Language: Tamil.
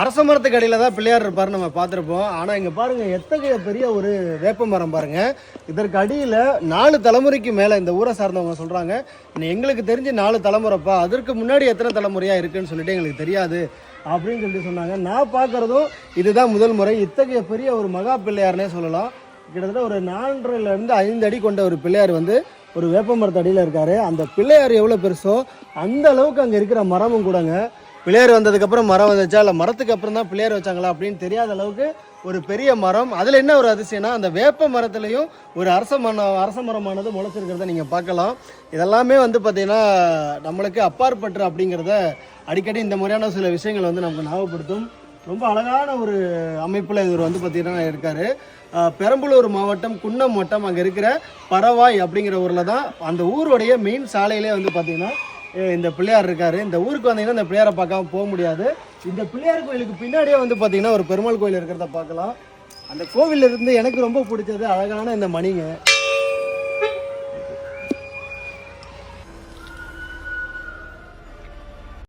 அரச மரத்துக்கு அடியில் தான் பிள்ளையார் இருப்பார் நம்ம பார்த்துருப்போம். ஆனால் இங்கே பாருங்கள் எத்தகைய பெரிய ஒரு வேப்ப மரம் பாருங்கள் இதற்கு அடியில் நாலு தலைமுறைக்கு மேலே இந்த ஊரை சார்ந்தவங்க சொல்கிறாங்க எங்களுக்கு தெரிஞ்சு நாலு தலைமுறைப்பா. அதற்கு முன்னாடி எத்தனை தலைமுறையாக இருக்குன்னு சொல்லிட்டு எங்களுக்கு தெரியாது அப்படின்னு சொல்லிட்டு சொன்னாங்க. நான் பார்க்குறதும் இதுதான் முதல் முறை. இத்தகைய பெரிய ஒரு மகா பிள்ளையார்னே சொல்லலாம். கிட்டத்தட்ட ஒரு நாலரைலேருந்து ஐந்து அடி கொண்ட ஒரு பிள்ளையார் வந்து ஒரு வேப்ப மரத்தடியில் அடியில் அந்த பிள்ளையார் எவ்வளோ பெருசோ அந்த அளவுக்கு அங்கே இருக்கிற மரமும் கூடங்க. பிள்ளையார் வந்ததுக்கப்புறம் மரம் வந்துச்சா? இல்லை மரத்துக்கு அப்புறம் தான் பிள்ளையார் வச்சாங்களா அப்படின்னு தெரியாத அளவுக்கு ஒரு பெரிய மரம். அதில் என்ன ஒரு அதிசயம்னா அந்த வேப்ப மரத்துலேயும் ஒரு அரச மரம் அரச மரமானது முளைச்சிருக்கிறத நீங்கள் பார்க்கலாம். இதெல்லாமே வந்து பார்த்தீங்கன்னா நம்மளுக்கு அப்பாற்பற்று அப்படிங்கிறத அடிக்கடி இந்த மாதிரியான சில விஷயங்கள் வந்து நமக்கு ஞாபகப்படுத்தும். ரொம்ப அழகான ஒரு அமைப்பில் இவர் வந்து பார்த்திங்கன்னா இருக்கார். பெரம்பலூர் மாவட்டம் குன்னம் வட்டம் அங்கே இருக்கிற பரவாய் அப்படிங்கிற ஊரில் தான் அந்த ஊருடைய மெயின் சாலையிலே வந்து பார்த்திங்கன்னா இந்த பிள்ளையார் இருக்கார். இந்த ஊருக்கு வந்தீங்கன்னா இந்த பிள்ளையாரை பார்க்காம போக முடியாது. இந்த பிள்ளையார் கோயிலுக்கு பின்னாடியே வந்து பார்த்தீங்கன்னா ஒரு பெருமாள் கோயில் இருக்கிறத பார்க்கலாம். அந்த கோவிலில் இருந்து எனக்கு ரொம்ப பிடிச்சது அழகான இந்த மணிங்க.